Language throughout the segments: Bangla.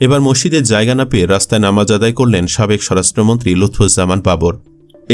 এবার মসজিদের জায়গা না পেয়ে রাস্তায় নামাজ আদায় করলেন সাবেক স্বরাষ্ট্রমন্ত্রী লুৎফুজ্জামান বাবর।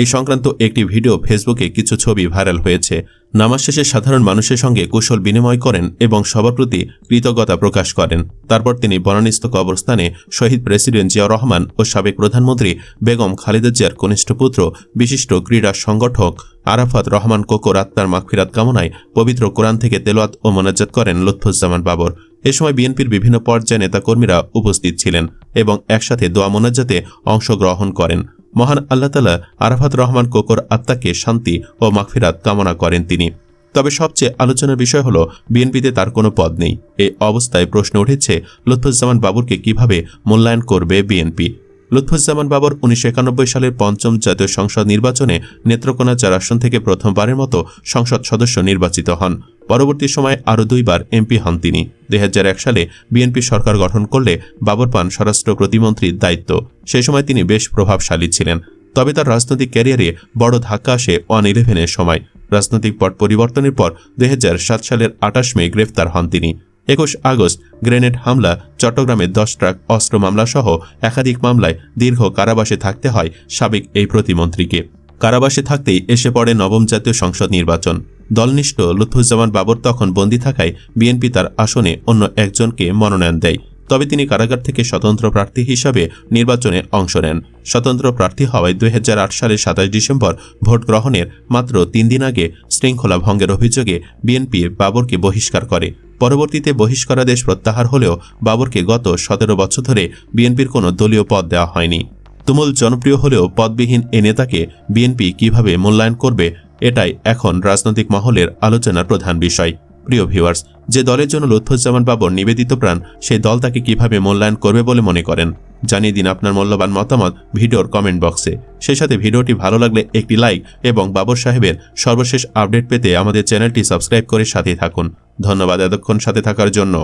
এই সংক্রান্ত একটি ভিডিও ফেসবুকে কিছু ছবি ভাইরাল হয়েছে। নামাজ শেষে সাধারণ মানুষের সঙ্গে কুশল বিনিময় করেন এবং সবার প্রতি কৃতজ্ঞতা প্রকাশ করেন। তারপর তিনি বনানীস্থ কবরস্থানে শহীদ প্রেসিডেন্ট জিয়াউর রহমান ও সাবেক প্রধানমন্ত্রী বেগম খালেদা জিয়ার কনিষ্ঠ পুত্র, বিশিষ্ট ক্রীড়া সংগঠক আরাফাত রহমান কোকোর আত্মার মাগফিরাত কামনায় পবিত্র কোরআন থেকে তেলোয়াত ও মোনাজ্জাত করেন লুৎফুজ্জামান বাবর। এ সময় বিএনপির বিভিন্ন পর্যায়ে নেতাকর্মীরা উপস্থিত ছিলেন এবং একসাথে দোয়া মোনাজাতে অংশগ্রহণ করেন। মহান আল্লাহ তালা আরাফাত রহমান কোকর আত্মাকে শান্তি ও মাগফিরাত কামনা করেন তিনি। তবে সবচেয়ে আলোচনার বিষয় হল, বিএনপিতে তার কোনো পদ নেই। এই অবস্থায় প্রশ্ন উঠেছে, লুৎফুজ্জামান বাবুরকে কীভাবে মূল্যায়ন করবে বিএনপি? লুৎফুজ্জামান বাবর উনিশশো একানব্বই সালের পঞ্চম জাতীয় সংসদ নির্বাচনে নেত্রকোনা চার আসন থেকে প্রথমবারের মতো সংসদ সদস্য নির্বাচিত হন। পরবর্তী সময়ে আরও দুইবার এমপি হন তিনি। দুই হাজার এক সালে বিএনপি সরকার গঠন করলে বাবর পান স্বরাষ্ট্র প্রতিমন্ত্রীর দায়িত্ব। সেই সময় তিনি বেশ প্রভাবশালী ছিলেন। তবে তার রাজনৈতিক ক্যারিয়ারে বড় ধাক্কা আসে ওয়ান ইলেভেনের সময়। রাজনৈতিক পট পরিবর্তনের পর দুই হাজার সাত সালের আটাশ মে গ্রেফতার হন তিনি। একুশ আগস্ট গ্রেনেড হামলা, চট্টগ্রামে দশ ট্রাক অস্ত্র মামলা সহ একাধিক মামলায় দীর্ঘ কারাবাসে থাকতে হয় সাবেক এই প্রতিমন্ত্রীকে। কারাবাসে থাকতেই এসে পড়ে নবম জাতীয় সংসদ নির্বাচন। দলনিষ্ঠ লুৎফুজ্জামান বাবর তখন বন্দী থাকায় বিএনপি তার আসনে অন্য একজনকে মনোনয়ন দেয়। তবে তিনি কারাগার থেকে স্বতন্ত্র প্রার্থী হিসাবে নির্বাচনে অংশ নেন। স্বতন্ত্র প্রার্থী হওয়ায় দু হাজার আট সালের সাতাশ ডিসেম্বর ভোট গ্রহণের মাত্র তিন দিন আগে শৃঙ্খলা ভঙ্গের অভিযোগে বিএনপি বাবরকে বহিষ্কার করে। পরবর্তীতে বহিষ্কারাদেশ প্রত্যাহার হলেও বাবরকে গত সতেরো বছর ধরে বিএনপির কোনো দলীয় পদ দেওয়া হয়নি। তুমুল জনপ্রিয় হলেও পদবিহীন এ নেতাকে বিএনপি কীভাবে মূল্যায়ন করবে এটাই এখন রাজনৈতিক মহলের আলোচনার প্রধান বিষয়। প্রিয় ভিউয়ার্স, যে দলের জন্য লুৎফুজ্জামান বাবর নিবেদিত প্রাণ, সেই দল তাকে কীভাবে মূল্যায়ন করবে বলে মনে করেন? জানিয়ে দিন আপনার মূল্যবান মতামত ভিডিওর কমেন্ট বক্সে। সেই সাথে ভিডিওটি ভালো লাগলে একটি লাইক এবং বাবর সাহেবের সর্বশেষ আপডেট পেতে আমাদের চ্যানেলটি সাবস্ক্রাইব করে সাথে থাকুন। ধন্যবাদ এতক্ষণ সাথে থাকার জন্য।